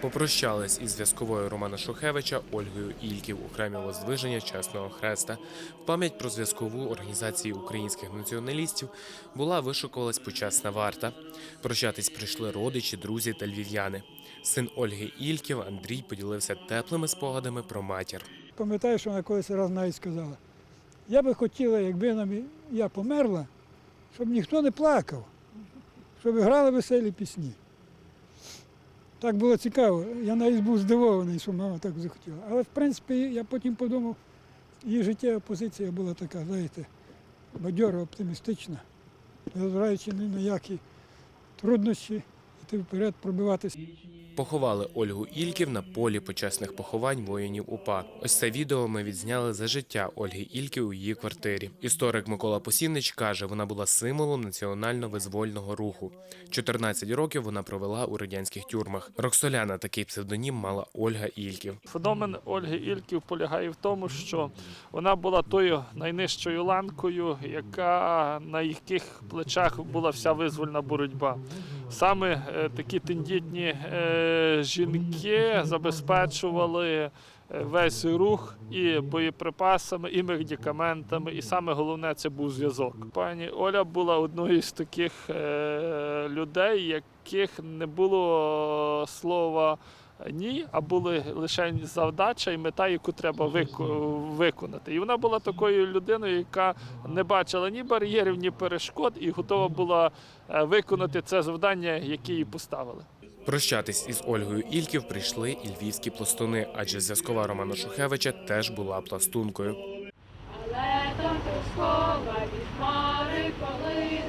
Попрощались із зв'язковою Романа Шухевича Ольгою Ільків у храмі Воздвиження Чесного Хреста. В пам'ять про зв'язкову організації українських націоналістів була вишукувалась почесна варта. Прощатись прийшли родичі, друзі та львів'яни. Син Ольги Ільків Андрій поділився теплими спогадами про матір. Пам'ятаю, що вона колись раз навіть сказала. Я би хотіла, якби нам я померла, щоб ніхто не плакав, щоб грали веселі пісні. Так було цікаво. Я навіть був здивований, що мама так захотіла. Але в принципі я потім подумав, її життєва позиція була така, знаєте, бадьора, оптимістична, незважаючи ні на які труднощі, йти вперед, пробиватися. Поховали Ольгу Ільків на полі почесних поховань воїнів УПА. Ось це відео ми відзняли за життя Ольги Ільків у її квартирі. Історик Микола Посівнич каже, вона була символом національно-визвольного руху. 14 років вона провела у радянських тюрмах. Роксоляна такий псевдонім мала Ольга Ільків. Феномен Ольги Ільків полягає в тому, що вона була тою найнижчою ланкою, яка на яких плечах була вся визвольна боротьба. Саме е, такі тендітні е, жінки забезпечували весь рух і боєприпасами, і медикаментами, і саме головне це був зв'язок. Пані Оля була одною з таких е, людей, яких не було слова ні, а були лише завдача і мета, яку треба виконати. І вона була такою людиною, яка не бачила ні бар'єрів, ні перешкод, і готова була е, виконати це завдання, яке їй поставили. Прощатись із Ольгою Ільків прийшли і львівські пластуни, адже зв'язкова Романа Шухевича теж була пластункою. Але там Пескова від хмари полині,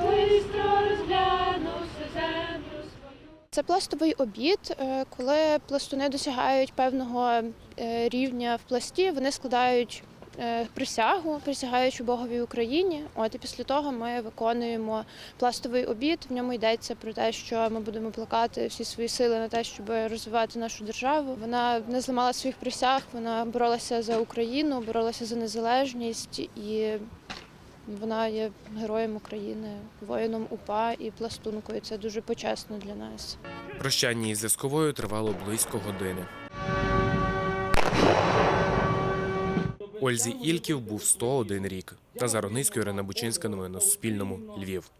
бистро розглянувши землю свою. Це пластовий обід, е, коли пластуни досягають певного е, рівня в пласті, вони складають присягу, присягаючи Богові Україні. От і після того ми виконуємо пластовий обід. В ньому йдеться про те, що ми будемо плекати всі свої сили на те, щоб розвивати нашу державу. Вона не зламала своїх присяг, вона боролася за Україну, боролася за незалежність і. Вона є героєм України, воїном УПА і пластункою. Це дуже почесно для нас. Прощання із зв'язковою тривало близько години. Ользі Ільків був 101 рік. Назар Оницький, Ірина Бучинська. Новини на Суспільному. Львів.